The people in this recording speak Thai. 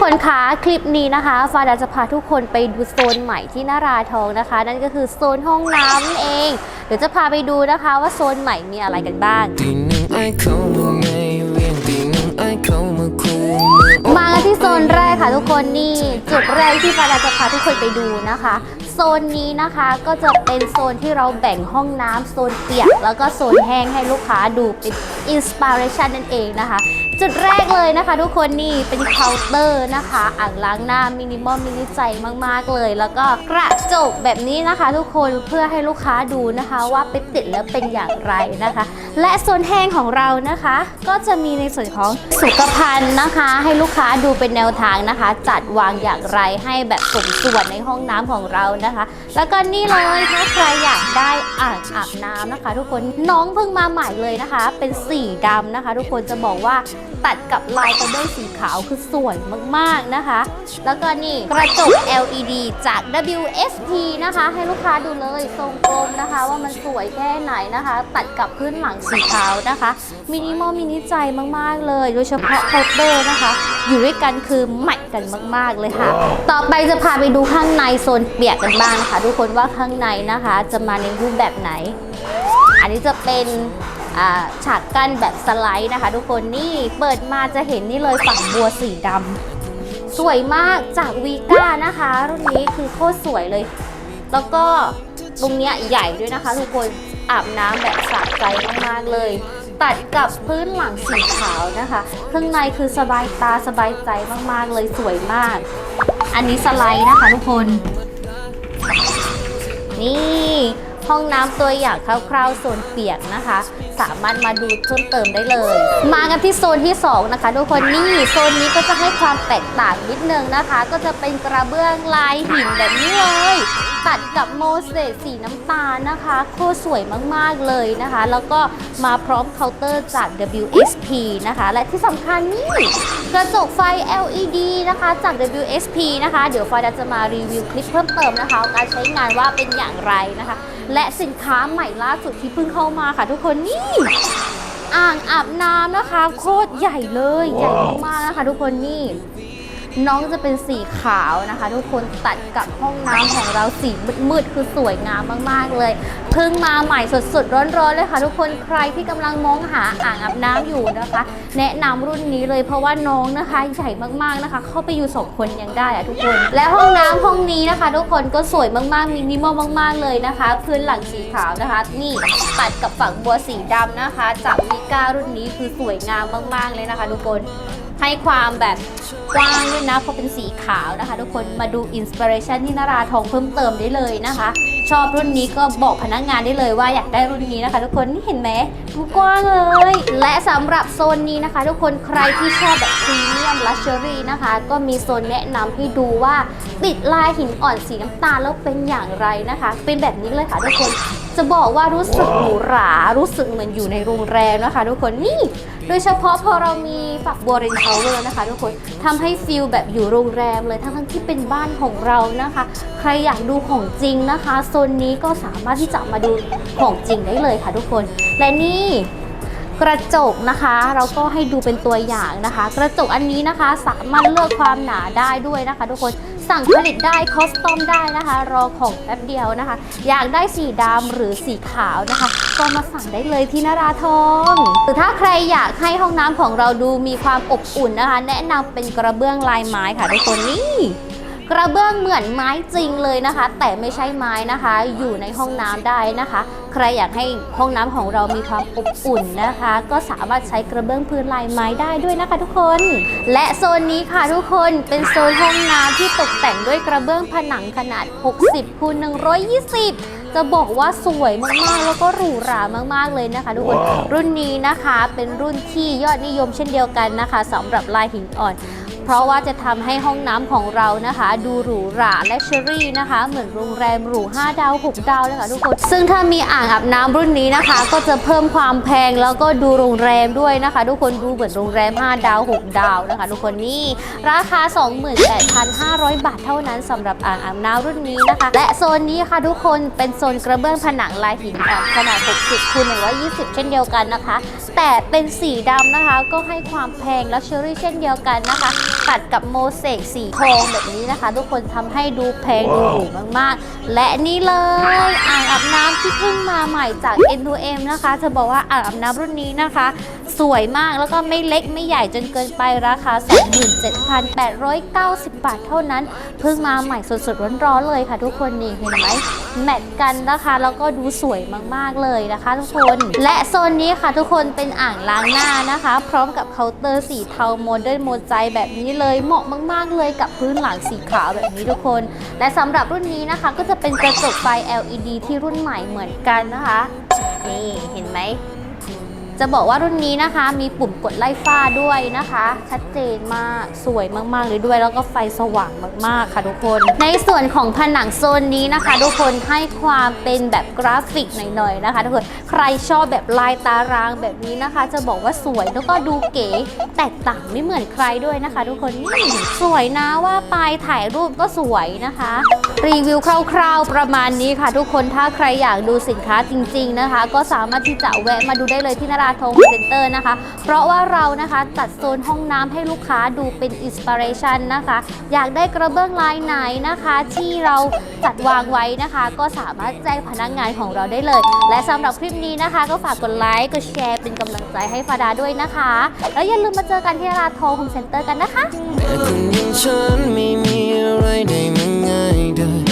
คนคะคลิปนี้นะคะฟาดาจะพาทุกคนไปดูโซนใหม่ที่นาราทองนะคะ นั่นก็คือโซนห้องน้ำนั่นเอง เดี๋ยวจะพาไปดูนะคะว่าโซนใหม่มีอะไรกันบ้างตีหนึ่งไอ้เข้ามาไงเวียนตีหนึ่งไอ้เข้ามาคูมือมากันที่โซนแรกค่ะทุกคนนี่จุดแรกที่ฟาดาจะพาทุกคนไปดูนะคะโซนนี้นะคะก็จะเป็นโซนที่เราแบ่งห้องน้ำโซนเปียก แล้วก็โซนแห้งให้ลูกค้าดูเป็นอินสปิเรชันนั่นเองนะคะ จุดแรกเลยนะคะทุกคนนี่เป็นเคาน์เตอร์นะคะ อ่างล้างหน้ามินิมอลมินิใจมากๆเลย แล้วก็กระจกแบบนี้นะคะ ทุกคนเพื่อให้ลูกค้าดูนะคะว่าไปติดแล้วเป็นอย่างไรนะคะ และโซนแห้งของเรานะคะ ก็จะมีในส่วนของสุขภัณฑ์นะคะ ให้ลูกค้าดูเป็นแนวทางนะคะ จัดวางอย่างไรให้แบบสมส่วนในห้องน้ำของเรานะคะแล้วก็นี่เลยถ้าใครอยากได้อ่างอาบน้ำนะคะ ทุกคนน้องเพิ่งมาใหม่เลยนะคะ เป็นสีดำนะคะ ทุกคนจะบอกว่าตัดกับลายกระเบื้องสีขาวคือสวยมากๆนะคะ แล้วก็นี่กระจก LED จาก WSP นะคะ ให้ลูกค้าดูเลยทรงกลมนะคะ ว่ามันสวยแค่ไหนนะคะ ตัดกับพื้นหลังสีขาวนะคะมินิมอลมินิใจมากๆเลย โดยเฉพาะเคเตอร์นะคะอยู่ด้วยกันคือใหม่กันมาก ๆ เลยค่ะ ต่อไปจะพาไปดูข้างในโซนเปียกกันบ้างนะคะทุกคนว่าข้างในนะคะ จะมาในรูปแบบไหน อันนี้จะเป็นอ่าฉากกั้นแบบสไลด์นะคะ ทุกคนนี่เปิดมาจะเห็นนี่เลยฝักบัวสีดำสวยมากจากวีก้านะคะ รุ่นนี้คือโคตรสวยเลย แล้วก็ตรงเนี้ยใหญ่ด้วยนะคะ ทุกคน อาบน้ำแบบสะใจมากๆเลย ตัดกับพื้นหลังสีขาวนะคะข้างในคือสบายตาสบายใจมากๆเลยสวยมาก อันนี้สไลด์นะคะทุกคน นี่ ห้องน้ำตัวอย่างคร่าวๆโซนเปียกนะคะ สามารถมาดูเพิ่มเติมได้เลย มากันที่โซนที่ 2 นะคะ ทุกคนนี่โซนนี้ก็จะให้ความแตกต่างนิดนึงนะคะ ก็จะเป็นกระเบื้องลายหินแบบนี้เลยตัดกับโมเสสสีน้ำตาลนะคะโคตรสวยมากๆเลยนะคะ แล้วก็มาพร้อมเคาน์เตอร์จาก WSP นะคะ และที่สำคัญนี่กระจกไฟ LED นะคะ จาก WSP นะคะ เดี๋ยวฟอยจะมารีวิวคลิปเพิ่มเติมนะคะ การใช้งานว่าเป็นอย่างไรนะคะ และสินค้าใหม่ล่าสุดที่เพิ่งเข้ามาค่ะทุกคนนี่ อ่างอาบน้ำนะคะ โคตรใหญ่เลย ใหญ่มากๆนะคะทุกคนนี่ น้องจะเป็นสีขาวนะคะ ทุกคนตัดกับห้องน้ำของเราสีมืดๆคือสวยงามมากๆเลยเพิ่งมาใหม่สดๆร้อนๆเลยค่ะ ทุกคนใครที่กำลังมองหาอ่างอาบน้ำอยู่นะคะ แนะนำรุ่นนี้เลยเพราะว่าน้องนะคะใหญ่มากๆนะคะ เข้าไปอยู่สองคนยังได้อะทุกคน และห้องน้ำห้องนี้นะคะ ทุกคนก็สวยมากๆมินิมอลมากๆเลยนะคะ พื้นหลังสีขาวนะคะ นี่ตัดกับฝั่งบัวสีดำนะคะจากมิก้ารุ่นนี้คือสวยงามมากๆเลยนะคะ ทุกคน ให้ความแบบกว้างด้วยนะเพราะเป็นสีขาวนะคะ ทุกคนมาดูอินสปิเรชันที่นาราทองเพิ่มเติมได้เลยนะคะ ชอบรุ่นนี้ก็บอกพนักงานได้เลยว่าอยากได้รุ่นนี้นะคะ ทุกคนนี่เห็นไหมดูกว้างเลย และสำหรับโซนนี้นะคะ ทุกคนใครที่ชอบแบบพรีเมียมลักชัวรี่นะคะ ก็มีโซนแนะนำให้ดูว่าติดลายหินอ่อนสีน้ำตาลแล้วเป็นอย่างไรนะคะ เป็นแบบนี้เลยค่ะทุกคนจะบอกว่ารู้สึกหรูหรารู้สึกเหมือนอยู่ในโรงแรมนะคะ ทุกคนนี่ โดยเฉพาะพอเรามีฝักบัวเรนชาวเวอร์นะคะทุกคนทำให้ฟิลแบบอยู่โรงแรมเลยทั้งๆที่เป็นบ้านของเรานะคะ ใครอยากดูของจริงนะคะโซนนี้ก็สามารถที่จะมาดูของจริงได้เลยค่ะทุกคน และนี่ กระจกนะคะ เราก็ให้ดูเป็นตัวอย่างนะคะ กระจกอันนี้นะคะ สามารถเลือกความหนาได้ด้วยนะคะ ทุกคนสั่งผลิตได้คอสตอมได้นะคะ รอของแป๊บเดียวนะคะ อยากได้สีดำหรือสีขาวนะคะ ก็มาสั่งได้เลยที่นาราทองหรือถ้าใครอยากให้ห้องน้ำของเราดูมีความอบอุ่นนะคะ แนะนำเป็นกระเบื้องลายไม้ค่ะทุกคนนี่ กระเบื้องเหมือนไม้จริงเลยนะคะ แต่ไม่ใช่ไม้นะคะ อยู่ในห้องน้ำได้นะคะ ใครอยากให้ห้องน้ำของเรามีความอบอุ่นนะคะ ก็สามารถใช้กระเบื้องพื้นลายไม้ได้ด้วยนะคะ ทุกคน และโซนนี้ค่ะทุกคนเป็นโซนห้องน้ำที่ตกแต่งด้วยกระเบื้องผนังขนาด 60คูณ120จะบอกว่าสวยมากๆ แล้วก็หรูหรามากๆเลยนะคะ ทุกคนรุ่นนี้นะคะเป็นรุ่นที่ยอดนิยมเช่นเดียวกันนะคะสำหรับลายหินอ่อนเพ ราะว่าจะทำให้ห้องน้ำของเรานะคะ ดูหรูหราและเชอรี่นะคะ เหมือนโรงแรมหรู 5 ดาว 6 ดาวเลยค่ะทุกคน ซึ่งถ้ามีอ่างอาบน้ำรุ่นนี้นะคะ ก็จะเพิ่มความแพงแล้วก็ดูโรงแรมด้วยนะคะ ทุกคนดูเหมือนโรงแรม 5 ดาว 6 ดาวนะคะ ทุกคนนี่ราคา 28,500 บาทเท่านั้นสำหรับอ่างอาบน้ำรุ่นนี้นะคะ และโซนนี้ค่ะทุกคนเป็นโซนกระเบื้องผนังลายหินอ่อนขนาด 60คูณ120 เช่นเดียวกันนะคะ แต่เป็นสีดำนะคะก็ให้ความแพงและเชอรี่เช่นเดียวกันนะคะตัดกับโมเสกสีทองแบบนี้นะคะ ทุกคนทำให้ดูแพงดูหรูมากๆ และนี่เลยอ่างอาบน้ำที่เพิ่งมาใหม่จาก N2M นะคะจะบอกว่าอ่างอาบน้ำรุ่นนี้นะคะ สวยมากแล้วก็ไม่เล็กไม่ใหญ่จนเกินไปราคา 27,890 บาทเท่านั้น เพิ่งมาใหม่สดๆร้อนๆเลยค่ะ ทุกคนนี่เห็นไหมแมทกันนะคะแล้วก็ดูสวยมากๆเลยนะคะ ทุกคนและโซนนี้ค่ะ ทุกคนเป็นอ่างล้างหน้านะคะ พร้อมกับเคาน์เตอร์สีเทาโมเดิร์นโมใจแบบนี้เลยเหมาะมาก ๆ เลยกับพื้นหลังสีขาวแบบนี้ทุกคน และสำหรับรุ่นนี้นะคะ ก็จะเป็นกระจกไฟ LED ที่รุ่นใหม่เหมือนกันนะคะ นี่เห็นไหม จะบอกว่ารุ่นนี้นะคะ มีปุ่มกดไล่ฝ้าด้วยนะคะ ชัดเจนมากสวยมากๆเลยด้วย แล้วก็ไฟสว่างมากๆค่ะทุกคน ในส่วนของผนังโซนนี้นะคะ ทุกคนให้ความเป็นแบบกราฟิกหน่อยๆนะคะ ทุกคนใครชอบแบบลายตารางแบบนี้นะคะ จะบอกว่าสวยแล้วก็ดูเก๋แตกต่างไม่เหมือนใครด้วยนะคะ ทุกคนนี่สวยนะว่าปลายถ่ายรูปก็สวยนะคะ รีวิวคร่าวๆประมาณนี้ค่ะ ทุกคนถ้าใครอยากดูสินค้าจริง ๆนะคะ ก็สามารถที่จะแวะมาดูได้เลยที่นาราธงเซ็นเตอร์นะคะ เพราะว่าเรานะคะจัดโซนห้องน้ำให้ลูกค้าดูเป็นอินสปิเรชันนะคะ อยากได้กระเบื้องลายไหนนะคะ ที่เราจัดวางไว้นะคะ ก็สามารถแจ้งพนักงานของเราได้เลย และสำหรับคลิปนี้นะคะ ก็ฝากกดไลค์กดแชร์เป็นกำลังใจให้ฟาดาด้วยนะคะ แล้วอย่าลืมมาเจอกันที่นาราทงเซ็นเตอร์กันนะคะ ง่ายได้